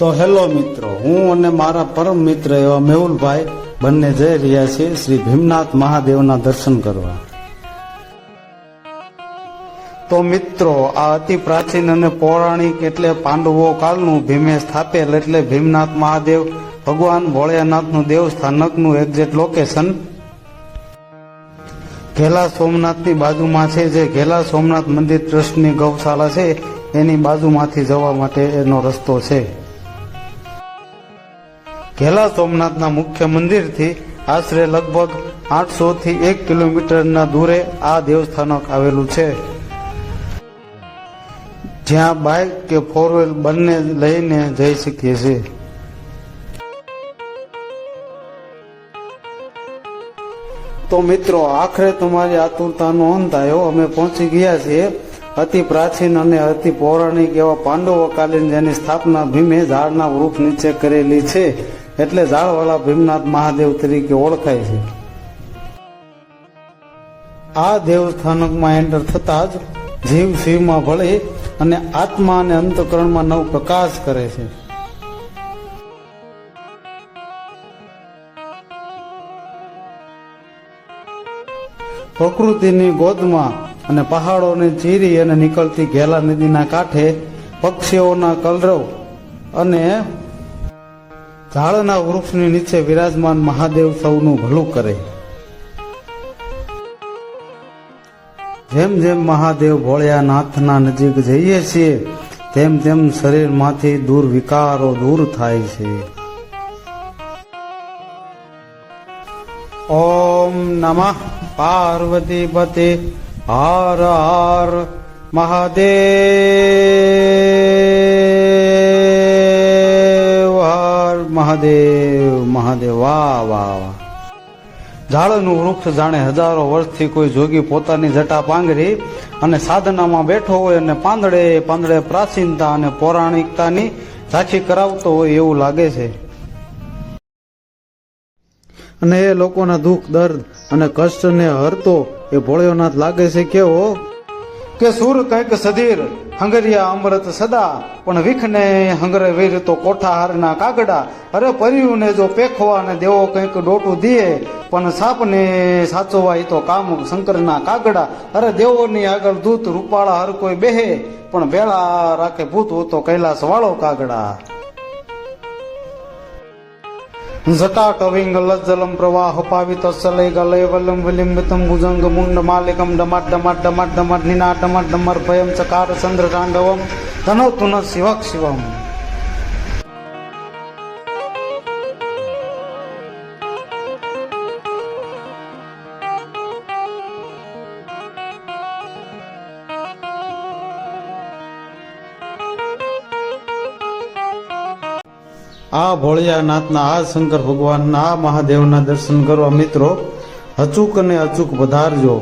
તો હેલો મિત્રો, હું અને મારા પરમ મિત્ર એવા મેહુલભાઈ બંને જઈ રહ્યા છીએ શ્રી ભીમનાથ મહાદેવના દર્શન કરવા. તો મિત્રો, આ અતિ પ્રાચીન અને પૌરાણિક એટલે પાંડવો કાળનું ભીમે સ્થાપેલ એટલે ભીમનાથ મહાદેવ ભગવાન ભોળિયાનાથનું દેવસ્થાનકનું એક્ઝેક્ટ લોકેશન ઘેલા સોમનાથની બાજુમાં છે જે ઘેલા સોમનાથ મંદિર ટ્રસ્ટની ગૌશાળા છે, એની બાજુમાંથી જવા માટે એનો રસ્તો છે. ઘેલા સોમનાથના મુખ્ય મંદિરથી આશરે લગભગ આઠસો થી એક કિલોમીટરના દૂરે આ દેવસ્થાનક આવેલું છે. જ્યાં બાઇક કે ફોર વ્હીલ બંને લઈને જઈ શકીએ છીએ. તો મિત્રો, આખરે તમારી આતુરતાનો અંત આવ્યો. અમે પહોંચી ગયા છીએ અતિ પ્રાચીન અને અતિ પૌરાણિક એવા પાંડવોકાલીન જેની સ્થાપના ભીમે ઝાડના વૃક્ષ નીચે કરેલી છે. એટલે ઝાડવાળા ભીમનાથ મહાદેવ તરીકે ઓળખાય છે. આ દેવસ્થાનકમાં એન્ટર થતા જ જીવ શિવમાં ભળી અને આત્મા અને અંતકરણમાં નવ પ્રકાશ કરે છે. પ્રકૃતિની ગોદમાં અને પહાડોને ચીરી અને નીકળતી ઘેલા નદીના કાંઠે પક્ષીઓના કલરવ અને ઝાડના વૃક્ષની નીચે વિરાજમાન મહાદેવ સૌનું ભલું કરે. જેમ જેમ મહાદેવ ભોળિયાનાથના નજીક જઈએ છીએ, તેમ તેમ શરીરમાંથી દૂર વિકારો દૂર થાય છે. ઓમ નમઃ પાર્વતી પતિ હર હર મહાદેવ. મહાદેવ મહાદેવ, વાહ વાહ ઝાડનું વૃક્ષ જાણે હજારો વર્ષથી કોઈ જોગી પોતાની જટા પાંગરી અને સાધનામાં બેઠો હોય અને પાંદડે પાંદડે પ્રાચીનતા અને પૌરાણિકતાની ઝાંખી કરાવતો હોય એવું લાગે છે. અને એ લોકોના દુઃખ, દર્દ અને કષ્ટને હરતો એ ભોળ્યોનાથ લાગે છે કેવો કે સુર કંઈક સધીર, હંગરિયા અમૃત સદા, પણ વિખને હંગરે વીર તો કોઠાહારના કાગડા. અરે પર્યું ને જો પેખવા ને દેવો કંઈક ડોટું દીએ, પણ સાપને સાચવવા એ તો કામ શંકરના કાગડા. અરે દેવોની આગળ દૂત રૂપાળા હર કોઈ બેહે, પણ બેળા રાખે ભૂત તો કૈલાસ વાળો કાગડા. జటాకవింగళజ్జలం ప్రవాహ పావితలైగలైవలం విలింబితం భుజంగముండమాలికం డమడ్డమడ్డమడ్డమడ్నినాటమడ్డమర్భయం చకార చంద్రతాండవం తనోతున శివక్ శివం આ ભોળિયાનાથના, આ શંકર ભગવાનના, આ મહાદેવના દર્શન કરવા મિત્રો, અચૂક અને અચૂક વધારજો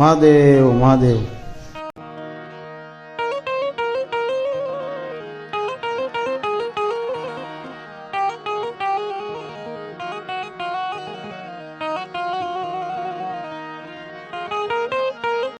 મહાદેવ મહાદેવ.